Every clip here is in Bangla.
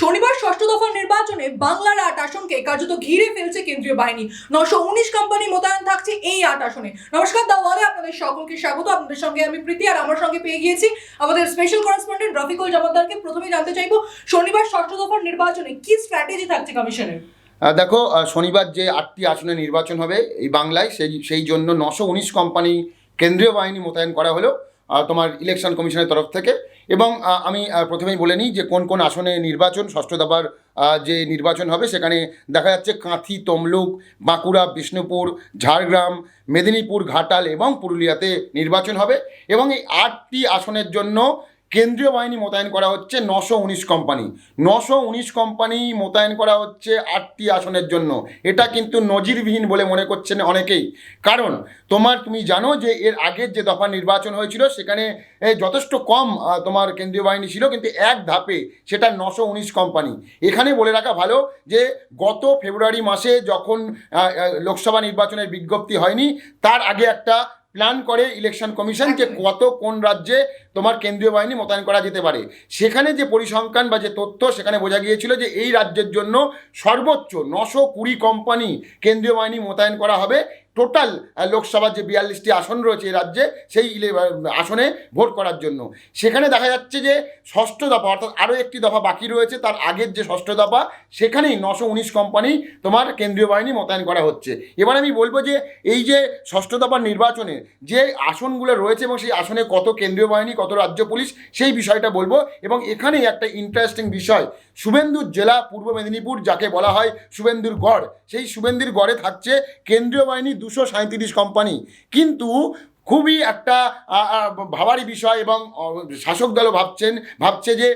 শনিবার ষষ্ঠ দফার নির্বাচনে বাংলার আট আসনকে কার্যত ঘিরে ফেলছে কেন্দ্রীয় বাহিনী। নশো উনিশ কোম্পানি মোতায়েন থাকছে এই আট আসনে। নমস্কার দাওয়ালে আপনাদের সকলকে স্বাগত। আপনাদের সঙ্গে আমি প্রীতি আর আমার সঙ্গে পেয়ে গিয়েছি আমাদের স্পেশাল করেসপন্ডেন্ট রফিকুল জামাদারকে প্রথমে জানতে চাইব, শনিবার ষষ্ঠ দফার নির্বাচনে কি স্ট্র্যাটেজি থাকছে কমিশনের? দেখো শনিবার যে আটটি আসনে নির্বাচন হবে এই বাংলায়, সেই সেই জন্য নশো উনিশ কোম্পানি কেন্দ্রীয় বাহিনী মোতায়েন করা হলো। তোমার ইলেকশন কমিশনের তরফ থেকে। এবং আমি প্রথমেই বলে নিই যে কোন কোন আসনে নির্বাচন, ষষ্ঠ দাবার যে নির্বাচন হবে সেখানে দেখা যাচ্ছে কাঁথি, তমলুক, বাঁকুড়া, বিষ্ণুপুর, ঝাড়গ্রাম, মেদিনীপুর, ঘাটাল এবং পুরুলিয়াতে নির্বাচন হবে। এবং এই আটটি আসনের জন্য কেন্দ্রীয় বাহিনী মোতায়েন করা হচ্ছে নশো উনিশ কোম্পানি নশো উনিশ কোম্পানি মোতায়েন করা হচ্ছে আটটি আসনের জন্য। এটা কিন্তু নজিরবিহীন বলে মনে করছেন অনেকেই। কারণ, তোমার তুমি জানো যে এর আগের যে দফা নির্বাচন হয়েছিল, সেখানে যথেষ্ট কম তোমার কেন্দ্রীয় বাহিনী ছিল, কিন্তু এক ধাপে সেটা নশো উনিশ কোম্পানি এখানে বলে রাখা ভালো যে, গত ফেব্রুয়ারি মাসে যখন লোকসভা নির্বাচনের বিজ্ঞপ্তি হয়নি, তার আগে একটা প্ল্যান করে ইলেকশন কমিশন যে কত কোন রাজ্যে তোমার কেন্দ্রীয় বাহিনী মোতায়েন করা যেতে পারে। সেখানে যে পরিসংখ্যান বা যে তথ্য সেখানে বোঝা গিয়েছিল যে এই রাজ্যের জন্য সর্বোচ্চ নশো কুড়ি কোম্পানি কেন্দ্রীয় বাহিনী মোতায়েন করা হবে। টোটাল লোকসভার যে বিয়াল্লিশটি আসন রয়েছে এই রাজ্যে, সেই আসনে ভোট করার জন্য। সেখানে দেখা যাচ্ছে যে ষষ্ঠ দফা, অর্থাৎ আরও একটি দফা বাকি রয়েছে, তার আগের যে ষষ্ঠ দফা, সেখানেই নশো উনিশ কোম্পানি তোমার কেন্দ্রীয় বাহিনী মোতায়েন করা হচ্ছে। এবার আমি বলব যে, এই যে ষষ্ঠ দফার নির্বাচনে যে আসনগুলো রয়েছে এবং সেই আসনে কত কেন্দ্রীয় বাহিনী, কত রাজ্য পুলিশ, সেই বিষয়টা বলব। এবং এখানেই একটা ইন্টারেস্টিং বিষয়, শুভেন্দুর জেলা পূর্ব মেদিনীপুর, যাকে বলা হয় শুভেন্দুর গড়, সেই শুভেন্দুর গড়ে থাকছে কেন্দ্রীয় বাহিনী দুশো সাঁত্রিশ কোম্পানি কিন্তু খুবই একটা ভাবারই বিষয় এবং শাসক দলও ভাবছেন, ভাবছে যে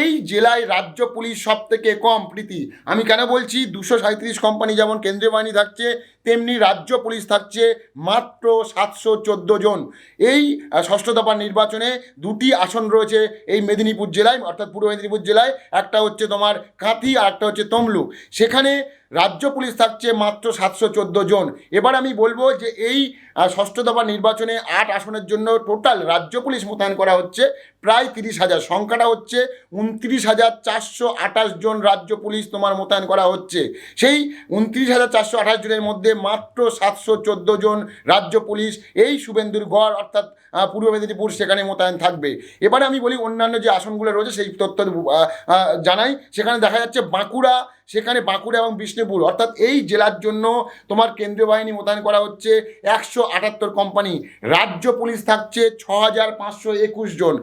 এই জেলায় রাজ্য পুলিশ সব থেকে কম প্রীতি। আমি কেন বলছি, দুশো সাঁত্রিশ কোম্পানি যেমন কেন্দ্রীয় বাহিনী থাকছে তেমনি রাজ্য পুলিশ থাকছে মাত্র সাতশো চোদ্দ জন। এই ষষ্ঠ দফার নির্বাচনে দুটি আসন রয়েছে এই মেদিনীপুর জেলায়, অর্থাৎ পূর্ব মেদিনীপুর জেলায়। একটা হচ্ছে তোমার কাঁথি আর একটা হচ্ছে তমলুক। সেখানে রাজ্য পুলিশ থাকছে মাত্র সাতশো চোদ্দ জন। এবার আমি বলব যে এই ষষ্ঠ দফার নির্বাচনে আট আসনের জন্য টোটাল রাজ্য পুলিশ মোতায়েন করা হচ্ছে প্রায় তিরিশ হাজার। সংখ্যাটা হচ্ছে উনত্রিশ হাজার চারশো আঠাশ জন রাজ্য পুলিশ তোমার মোতায়েন করা হচ্ছে। সেই উনত্রিশ হাজার চারশো আঠাশ জনের মধ্যে মাত্র সাতশো চোদ্দ জন রাজ্য পুলিশ, এই শুভেন্দুর গড় অর্থাৎ পূর্ব মেদিনীপুর, সেখানে মোতায়েন থাকবে। এবারে আমি বলি, অন্যান্য যে আসনগুলো রয়েছে, সেই তথ্য জানাই। সেখানে দেখা যাচ্ছে বাঁকুড়া সেখানে বাঁকুড়া এবং বিষ্ণুপুর, অর্থাৎ এই জেলার জন্য তোমার কেন্দ্রীয় বাহিনী মোতায়েন করা হচ্ছে একশো আটাত্তর কোম্পানি রাজ্য পুলিশ থাকছে ছ হাজার পাঁচশো একুশ জন।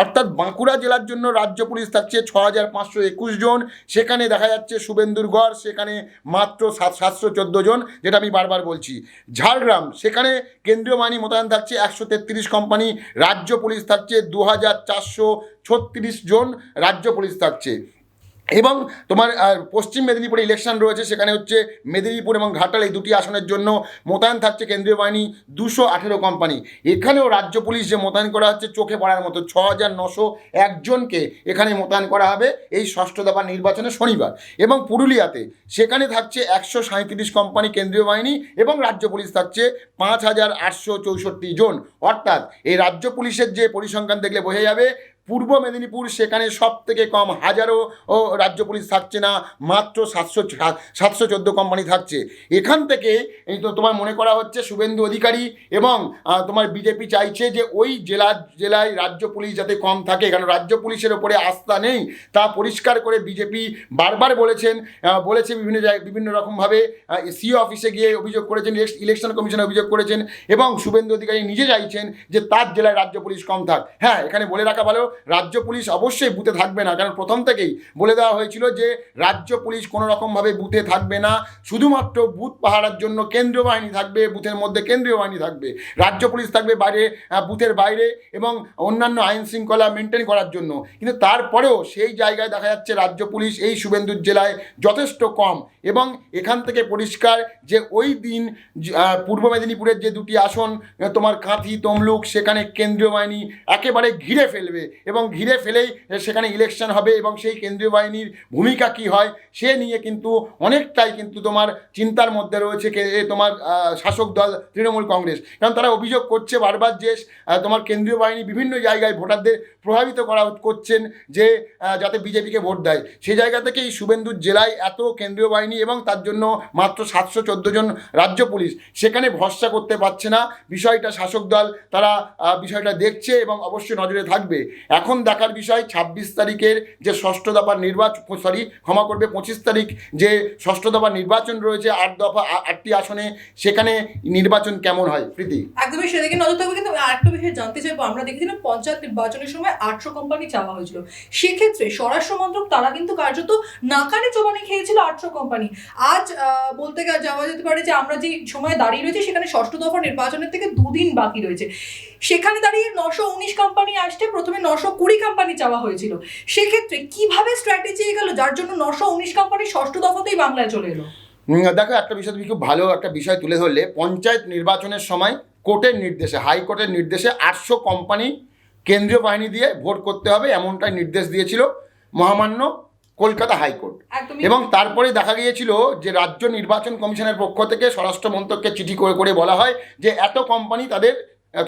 অর্থাৎ বাঁকুড়া জেলার জন্য রাজ্য পুলিশ থাকছে ছ হাজার পাঁচশো একুশ জন। সেখানে দেখা যাচ্ছে শুভেন্দুর গড় সেখানে মাত্র সাত, সাতশো চোদ্দ জন, যেটা আমি বারবার বলছি। ঝাড়গ্রাম, সেখানে কেন্দ্রীয় বাহিনী মোতায়েন থাকছে একশো তেত্রিশ কোম্পানি রাজ্য পুলিশ থাকছে দু হাজার চারশো ছত্রিশ জন রাজ্য পুলিশ থাকছে। এবং তোমার পশ্চিম মেদিনীপুরে ইলেকশন রয়েছে, সেখানে হচ্ছে মেদিনীপুর এবং ঘাটাল এই দুটি আসনের জন্য মোতায়েন থাকছে কেন্দ্রীয় বাহিনী দুশো আঠেরো কোম্পানি এখানেও রাজ্য পুলিশ যে মোতায়েন করা হচ্ছে, চোখে পড়ার মতো ছ হাজার নশো একজনকে এখানে মোতায়েন করা হবে এই ষষ্ঠ দফা নির্বাচনে শনিবার। এবং পুরুলিয়াতে সেখানে থাকছে একশো সাঁত্রিশ কোম্পানি কেন্দ্রীয় বাহিনী এবং রাজ্য পুলিশ থাকছে পাঁচ হাজার আটশো চৌষট্টি জন। অর্থাৎ এই রাজ্য পুলিশের যে পরিসংখ্যান দেখলে বোঝা যাবে পূর্ব মেদিনীপুর, সেখানে সব থেকে কম হাজারো ও রাজ্য পুলিশ থাকছে না, মাত্র সাতশো সাতশো চোদ্দ কোম্পানি থাকছে। এখান থেকে এই তো তোমার মনে করা হচ্ছে শুভেন্দু অধিকারী এবং তোমার বিজেপি চাইছে যে ওই জেলার জেলায় রাজ্য পুলিশ যাতে কম থাকে কারণ রাজ্য পুলিশের ওপরে আস্থা নেই, তা পরিষ্কার করে বিজেপি বারবার বলেছেন বলেছে বিভিন্ন জায়গায় বিভিন্ন রকমভাবে সিও অফিসে গিয়ে অভিযোগ করেছেন ইলেকশন কমিশনে অভিযোগ করেছেন এবং শুভেন্দু অধিকারী নিজে চাইছেন যে তার জেলায় রাজ্য পুলিশ কম থাক। হ্যাঁ এখানে বলে রাখা ভালো রাজ্য পুলিশ অবশ্যই বুথে থাকবে না। কারণ প্রথম থেকেই বলে দেওয়া হয়েছিল যে, রাজ্য পুলিশ কোনো রকমভাবে বুথে থাকবে না। শুধুমাত্র বুথ পাহারার জন্য কেন্দ্রীয় বাহিনী থাকবে, বুথের মধ্যে কেন্দ্রীয় বাহিনী থাকবে। রাজ্য পুলিশ থাকবে বাইরে বুথের বাইরে এবং অন্যান্য আইন শৃঙ্খলা মেনটেন করার জন্য। কিন্তু তারপরেও সেই জায়গায় দেখা যাচ্ছে রাজ্য পুলিশ এই শুভেন্দুর জেলায় যথেষ্ট কম এবং এখান থেকে পরিষ্কার যে ওই দিন পূর্ব মেদিনীপুরের যে দুটি আসন, তোমার কাঁথি, তমলুক, সেখানে কেন্দ্রীয় বাহিনী একেবারে ঘিরে ফেলবে। এবং ঘিরে ফেলেই সেখানে ইলেকশন হবে এবং সেই কেন্দ্রীয় বাহিনীর ভূমিকা কি হয়, সে নিয়ে কিন্তু অনেকটাই কিন্তু তোমার চিন্তার মধ্যে রয়েছে তোমার শাসক দল, তৃণমূল কংগ্রেস। কারণ তারা অভিযোগ করছে বারবার যে তোমার কেন্দ্রীয় বাহিনী বিভিন্ন জায়গায় ভোটারদের প্রভাবিত করা করছেন যে যাতে বিজেপিকে ভোট দেয়। সেই জায়গা থেকে এই শুভেন্দুর জেলায় এত কেন্দ্রীয় বাহিনী এবং তার জন্য মাত্র সাতশো চোদ্দ জন রাজ্য পুলিশ। সেখানে ভরসা করতে পারছে না। বিষয়টা শাসক দল, তারা বিষয়টা দেখছে এবং অবশ্যই নজরে থাকবে। এখন দেখার বিষয়, ছাব্বিশ তারিখের যে ষষ্ঠ দফার নির্বাচন সরি ক্ষমা করবে পঁচিশ তারিখ যে ষষ্ঠ দফার নির্বাচন রয়েছে, আট দফা আটটি আসনে, সেখানে নির্বাচন কেমন হয়? প্রীতি? একদমই সেদিকে নজর থাকবে, কিন্তু আরেকটা বিষয় জানতে চাইব। আমরা দেখেছিলাম পঞ্চায়েত নির্বাচনের সময় আটশো কোম্পানি চাওয়া হয়েছিল। সেক্ষেত্রে স্বরাষ্ট্র মন্ত্রক তারা কিন্তু কার্যত নাকানি চোবানি খেয়েছিল আটশো কোম্পানি আজ বলতে গেলে যাওয়া যেতে পারে যে আমরা যে সময় দাঁড়িয়ে রয়েছি, সেখানে ষষ্ঠ দফা নির্বাচনের থেকে দুদিন বাকি রয়েছে। সেখানে দাঁড়িয়ে নশো উনিশ কোম্পানি আসতে প্রথমে নশো কুড়ি কোম্পানি চাওয়া হয়েছিল। সেক্ষেত্রে কীভাবে স্ট্র্যাটেজি গেল যার জন্য নশো উনিশ কোম্পানি ষষ্ঠ দফাতেই বাংলায় চলে এলো। দেখো একটা বিষয় তুমি খুব ভালো একটা বিষয় তুলে ধরলে। পঞ্চায়েত নির্বাচনের সময় কোর্টের নির্দেশে হাইকোর্টের নির্দেশে আটশো কোম্পানি কেন্দ্রীয় বাহিনী দিয়ে ভোট করতে হবে এমনটাই নির্দেশ দিয়েছিল মহামান্য কলকাতা হাইকোর্ট এবং তারপরে দেখা গিয়েছিল যে রাজ্য নির্বাচন কমিশনের পক্ষ থেকে স্বরাষ্ট্র মন্ত্রককে চিঠি করে করে বলা হয় যে এত কোম্পানি তাদের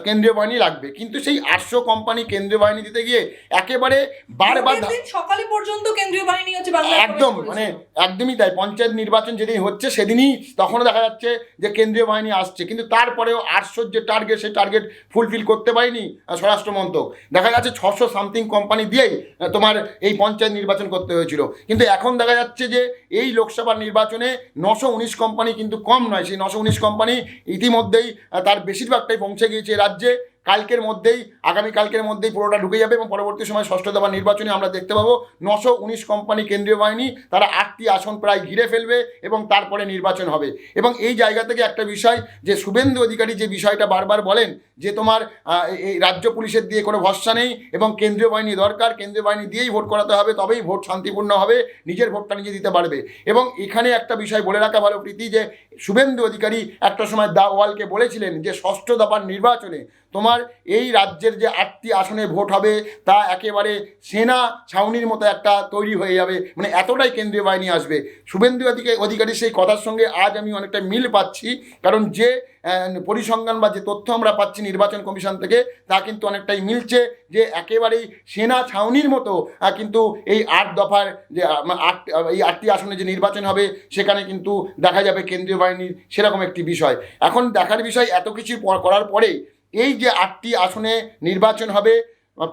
কেন্দ্রীয় বাহিনী লাগবে। কিন্তু সেই আটশো কোম্পানি কেন্দ্রীয় বাহিনী দিতে গিয়ে একেবারে বারবার সকালে পর্যন্ত কেন্দ্রীয় বাহিনী হচ্ছে একদম মানে একদমই তাই। পঞ্চায়েত নির্বাচন যেদিন হচ্ছে সেদিনই তখনও দেখা যাচ্ছে যে কেন্দ্রীয় বাহিনী আসছে। কিন্তু তারপরেও আটশোর যে টার্গেট সেই টার্গেট ফুলফিল করতে পারেনি স্বরাষ্ট্র মন্ত্রক। দেখা যাচ্ছে ছশো সামথিং কোম্পানি দিয়েই তোমার এই পঞ্চায়েত নির্বাচন করতে হয়েছিল। কিন্তু এখন দেখা যাচ্ছে যে এই লোকসভা নির্বাচনে নশো উনিশ কোম্পানি কিন্তু কম নয়। সেই নশো উনিশ কোম্পানি ইতিমধ্যেই তার বেশিরভাগটাই পৌঁছে গিয়েছে রাজ্যে কালকের মধ্যেই, আগামী কালকের মধ্যেই পুরোটা ঢুকে যাবে এবং পরবর্তী সময় ষষ্ঠ দফা নির্বাচনে আমরা দেখতে পাবো। নশো উনিশ কোম্পানি কেন্দ্রীয় বাহিনী তারা আটটি আসন প্রায় ঘিরে ফেলবে এবং তারপরে নির্বাচন হবে। এবং এই জায়গা থেকে একটা বিষয়, যে শুভেন্দু অধিকারী যে বিষয়টা বারবার বলেন, যে তোমার এই রাজ্য পুলিশের দিয়ে কোনো ভরসা নেই এবং কেন্দ্রীয় বাহিনী দরকার, কেন্দ্রীয় বাহিনী দিয়েই ভোট করাতে হবে, তবেই ভোট শান্তিপূর্ণ হবে, নিজের ভোটটা নিজে দিতে পারবে। এবং এখানে একটা বিষয় বলে রাখা ভালো, প্রীতি, যে শুভেন্দু অধিকারী একটা সময় দা ওয়ালকে বলেছিলেন যে ষষ্ঠ দফার নির্বাচনে তোমার এই রাজ্যের যে আটটি আসনে ভোট হবে, তা একেবারে সেনা ছাউনির মতো একটা তৈরি হয়ে যাবে। মানে এতটাই কেন্দ্রীয় বাহিনী আসবে। শুভেন্দু অধিকারী অধিকারী সেই কথার সঙ্গে আজ আমি অনেকটা মিল পাচ্ছি। কারণ যে পরিসংখ্যান বা যে তথ্য আমরা পাচ্ছি নির্বাচন কমিশন থেকে, তা কিন্তু অনেকটাই মিলছে যে একেবারেই সেনা ছাউনির মতো কিন্তু এই আট দফার যে আট এই আটটি আসনে যে নির্বাচন হবে, সেখানে কিন্তু দেখা যাবে কেন্দ্রীয় বাহিনীর সেরকম একটি বিষয়। এখন দেখার বিষয় এত কিছু করার পরে এই যে আটটি আসনে নির্বাচন হবে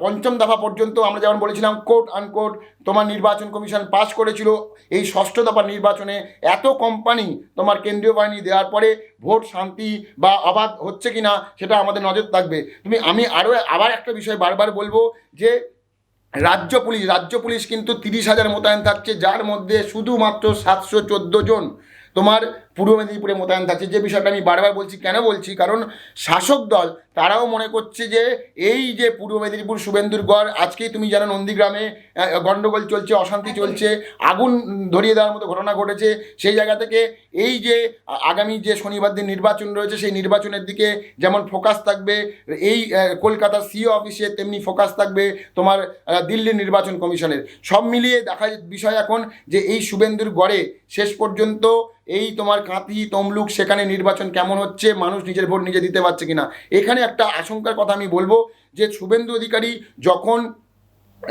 পঞ্চম দফা পর্যন্ত আমরা যেমন বলেছিলাম কোর্ট আনকোর্ট তোমার নির্বাচন কমিশন পাস করেছিল। এই ষষ্ঠ দফা নির্বাচনে এত কোম্পানি তোমার কেন্দ্রীয় বাহিনী দেওয়ার পরে ভোট শান্তি বা অবাধ হচ্ছে কি না সেটা আমাদের নজর থাকবে। তুমি, আমি আরও আবার একটা বিষয় বারবার বলব যে, রাজ্য পুলিশ রাজ্য পুলিশ কিন্তু তিরিশ হাজার মোতায়েন থাকছে, যার মধ্যে শুধুমাত্র সাতশো চোদ্দ জন তোমার পূর্ব মেদিনীপুরে মোতায়েন থাকছে। যে বিষয়টা আমি বারবার বলছি, কেন বলছি? কারণ শাসক দল তারাও মনে করছে যে এই যে পূর্ব মেদিনীপুর শুভেন্দুর গড় আজকেই তুমি জানো নন্দীগ্রামে গণ্ডগোল চলছে অশান্তি চলছে আগুন ধরিয়ে দেওয়ার মতো ঘটনা ঘটেছে। সেই জায়গা থেকে এই যে আগামী যে শনিবার দিন নির্বাচন রয়েছে সেই নির্বাচনের দিকে যেমন ফোকাস থাকবে এই কলকাতার সিও অফিসে তেমনি ফোকাস থাকবে তোমার আহ, দিল্লির নির্বাচন কমিশনের। সব মিলিয়ে দেখা বিষয় এখন যে এই শুভেন্দুর গড়ে শেষ পর্যন্ত এই তোমার কাঁথি তমলুক সেখানে নির্বাচন কেমন হচ্ছে মানুষ নিজের ভোট নিজে দিতে পারছে কিনা এখানে একটা আশঙ্কার কথা আমি বলব যে শুভেন্দু অধিকারী যখন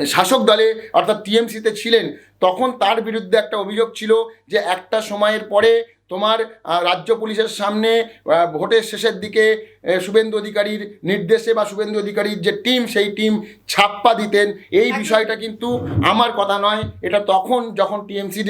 শাসক দলে অর্থাৎ টিএমসিতে ছিলেন তখন তার বিরুদ্ধে একটা অভিযোগ ছিল যে একটা সময়ের পরে তোমার রাজ্য পুলিশের সামনে ভোটের শেষের দিকে শুভেন্দু অধিকারীর নির্দেশে বা শুভেন্দু অধিকারীর যে টিম সেই টিম ছাপ্পা দিতেন। এই বিষয়টা কিন্তু আমার কথা নয়। এটা তখন যখন টিএমসি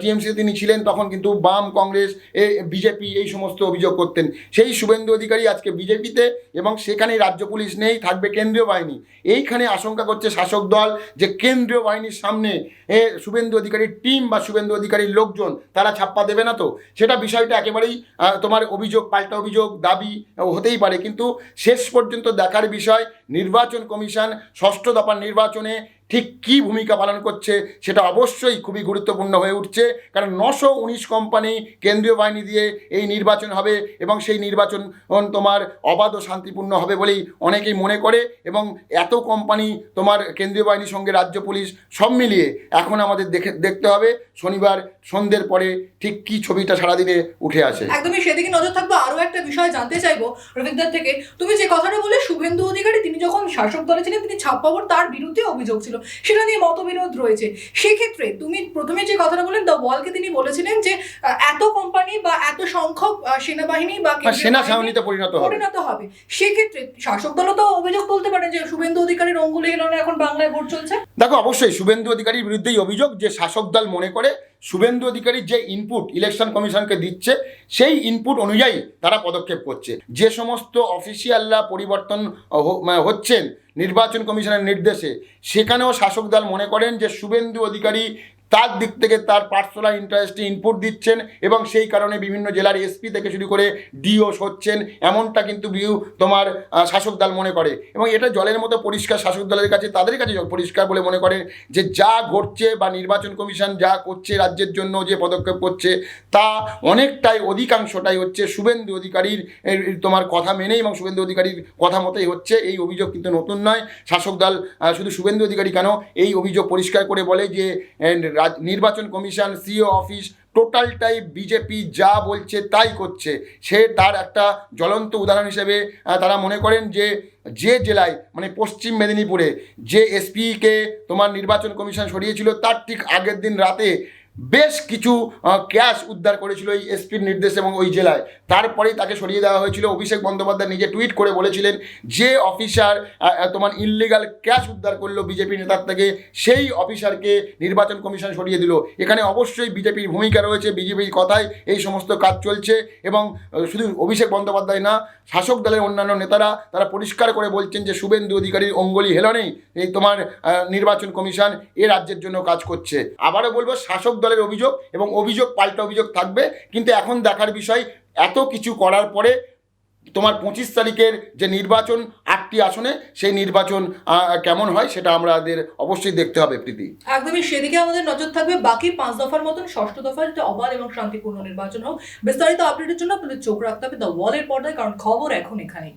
টিএমসি তিনি ছিলেন তখন কিন্তু বাম কংগ্রেস এ বিজেপি এই সমস্ত অভিযোগ করতেন। সেই শুভেন্দু অধিকারী আজকে বিজেপিতে এবং সেখানে রাজ্য পুলিশ নেই থাকবে কেন্দ্রীয় বাহিনী। এইখানে আশঙ্কা করছে শাসক দল যে কেন্দ্রীয় বাহিনীর সামনে এ শুভেন্দু অধিকারীর টিম বা শুভেন্দু অধিকারীর লোকজন, তারা ছাপ্পা দেবে না তো? সেটা বিষয়টা একেবারেই তোমার অভিযোগ, পাল্টা অভিযোগ, দাবি হতেই পারে। কিন্তু শেষ পর্যন্ত দেখার বিষয়, নির্বাচন কমিশন ষষ্ঠ দফার নির্বাচনে ঠিক কী ভূমিকা পালন করছে সেটা অবশ্যই খুবই গুরুত্বপূর্ণ হয়ে উঠছে। কারণ নশো উনিশ কোম্পানি কেন্দ্রীয় বাহিনী দিয়ে এই নির্বাচন হবে এবং সেই নির্বাচন তোমার অবাধ ও শান্তিপূর্ণ হবে বলেই অনেকেই মনে করে এবং এত কোম্পানি তোমার কেন্দ্রীয় বাহিনীর সঙ্গে রাজ্য পুলিশ সব মিলিয়ে এখন আমাদের দেখে, দেখতে হবে শনিবার সন্ধ্যের পরে ঠিক কী ছবিটা সারাদিনে উঠে আসে। একদমই সেদিকে নজর থাকব। আরও একটা বিষয় জানতে চাইব রফিকদার থেকে। তুমি যে কথাটা বলে শুভেন্দু অধিকারী, তিনি যখন শাসক দলে ছিলেন, তিনি ছাপ্পাবর তার বিরুদ্ধে অভিযোগ ছিল। সেটা নিয়ে মতবিরোধ রয়েছে। সেক্ষেত্রে তুমি প্রথমে যে কথাটা বললেন দ্য ওয়ালকে তিনি বলেছিলেন যে এত কোম্পানি বা এত সংখ্যক সেনাবাহিনী বা সেনা ছাউনিতে পরিণত হবে। পরিণত হবে। সেক্ষেত্রে শাসক দলও তো অভিযোগ তুলতে পারে যে শুভেন্দু অধিকারীর অঙ্গুলি হিলনে এখন বাংলায় ভোট চলছে। দেখো অবশ্যই শুভেন্দু অধিকারীর বিরুদ্ধেই অভিযোগ যে শাসক দল মনে করে শুভেন্দু অধিকারী যে ইনপুট ইলেকশন কমিশনকে দিচ্ছে সেই ইনপুট অনুযায়ী তারা পদক্ষেপ করছে। যে সমস্ত অফিসিয়ালরা পরিবর্তন মানে হচ্ছেন নির্বাচন কমিশনের নির্দেশে। সেখানেও শাসক দল মনে করেন যে শুভেন্দু অধিকারী তার দিক থেকে তার পার্সোনাল ইন্টারেস্টে ইনপুট দিচ্ছেন এবং সেই কারণে বিভিন্ন জেলার এসপি থেকে শুরু করে ডিও হচ্ছেন। এমনটা কিন্তু বিউ তোমার শাসক দল মনে করে। এবং এটা জলের মতো পরিষ্কার শাসক দলের কাছে তাদের কাছে পরিষ্কার বলে মনে করেন যে যা ঘটছে বা নির্বাচন কমিশন যা করছে রাজ্যের জন্য যে পদক্ষেপ করছে তা অনেকটাই অধিকাংশটাই হচ্ছে শুভেন্দু অধিকারীর তোমার কথা মেনেই এবং শুভেন্দু অধিকারীর কথা মতোই হচ্ছে। এই অভিযোগ কিন্তু নতুন নয়। শাসক দল শুধু শুভেন্দু অধিকারী কেন? এই অভিযোগ পরিষ্কার করে বলে যে নির্বাচন কমিশন সিও অফিস টোটালটাই বিজেপি যা বলছে তাই করছে। সে তার একটা জ্বলন্ত উদাহরণ হিসেবে তারা মনে করেন যে যে জেলায় মানে পশ্চিম মেদিনীপুরে, যে এসপিকে তোমার নির্বাচন কমিশন সরিয়েছিল, তার ঠিক আগের দিন রাতে বেশ কিছু ক্যাশ উদ্ধার করেছিল এই এসপির নির্দেশ এবং ওই জেলায়। তারপরেই তাকে সরিয়ে দেওয়া হয়েছিল। অভিষেক বন্দ্যোপাধ্যায় নিজে টুইট করে বলেছিলেন যে অফিসার তোমার ইললিগাল ক্যাশ উদ্ধার করল বিজেপি নেতার থেকে, সেই অফিসারকে নির্বাচন কমিশন সরিয়ে দিল। এখানে অবশ্যই বিজেপির ভূমিকা রয়েছে, বিজেপির কথায় এই সমস্ত কাজ চলছে এবং শুধু অভিষেক বন্দ্যোপাধ্যায় না, শাসক দলের অন্যান্য নেতারা তারা পরিষ্কার করে বলছেন যে শুভেন্দু অধিকারীর অঙ্গলি হেলনেই এই তোমার নির্বাচন কমিশন এ রাজ্যের জন্য কাজ করছে। আবারও বলব, শাসক দলের অভিযোগ এবং অভিযোগ, পাল্টা অভিযোগ থাকবে। কিন্তু এখন দেখার বিষয়, এত কিছু করার পরে তোমার পঁচিশ তারিখের যে নির্বাচন, আটটি আসনে, সেই নির্বাচন কেমন হয় সেটা আমাদের অবশ্যই দেখতে হবে, প্রীতি। একদমই, সেদিকে আমাদের নজর থাকবে। বাকি পাঁচ দফার মতন ষষ্ঠ দফার যাতে অবাধ এবং শান্তিপূর্ণ নির্বাচন হোক, বিস্তারিত আপডেটের জন্য আপনাদের চোখ রাখতে হবে দ্য ওয়ালের পর্দায়, কারণ খবর এখন এখানেই।